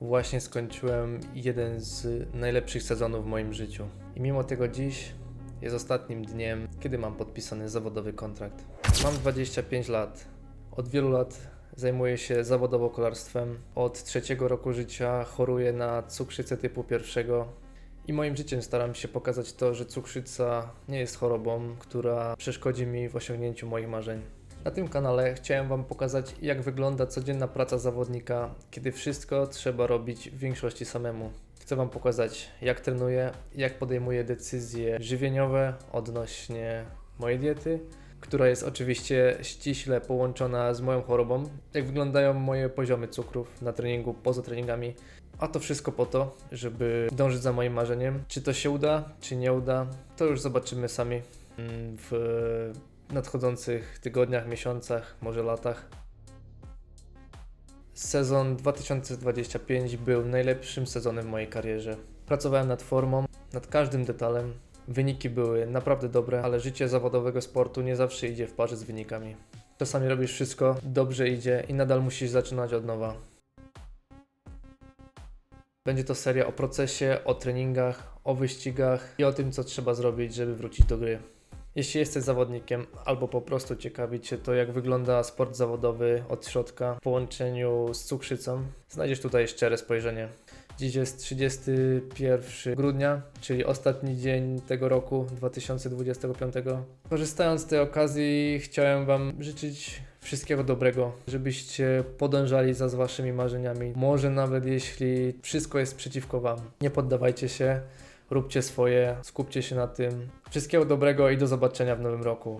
Właśnie skończyłem jeden z najlepszych sezonów w moim życiu. I mimo tego dziś jest ostatnim dniem, kiedy mam podpisany zawodowy kontrakt. Mam 25 lat. Od wielu lat zajmuję się zawodowo kolarstwem. Od trzeciego roku życia choruję na cukrzycę typu pierwszego. I moim życiem staram się pokazać to, że cukrzyca nie jest chorobą, która przeszkodzi mi w osiągnięciu moich marzeń. Na tym kanale chciałem Wam pokazać, jak wygląda codzienna praca zawodnika, kiedy wszystko trzeba robić w większości samemu. Chcę Wam pokazać, jak trenuję, jak podejmuję decyzje żywieniowe odnośnie mojej diety, która jest oczywiście ściśle połączona z moją chorobą, jak wyglądają moje poziomy cukrów na treningu, poza treningami. A to wszystko po to, żeby dążyć za moim marzeniem. Czy to się uda, czy nie uda, to już zobaczymy sami mm, w nadchodzących tygodniach, miesiącach, może latach. Sezon 2025 był najlepszym sezonem w mojej karierze. Pracowałem nad formą, nad każdym detalem. Wyniki były naprawdę dobre, ale życie zawodowego sportu nie zawsze idzie w parze z wynikami. Czasami robisz wszystko, dobrze idzie i nadal musisz zaczynać od nowa. Będzie to seria o procesie, o treningach, o wyścigach i o tym, co trzeba zrobić, żeby wrócić do gry. Jeśli jesteś zawodnikiem albo po prostu ciekawi Cię to, jak wygląda sport zawodowy od środka w połączeniu z cukrzycą, znajdziesz tutaj szczere spojrzenie. Dziś jest 31 grudnia, czyli ostatni dzień tego roku 2025. Korzystając z tej okazji, chciałem Wam życzyć wszystkiego dobrego, żebyście podążali za Waszymi marzeniami. Może nawet jeśli wszystko jest przeciwko Wam, nie poddawajcie się, róbcie swoje, skupcie się na tym. Wszystkiego dobrego i do zobaczenia w nowym roku.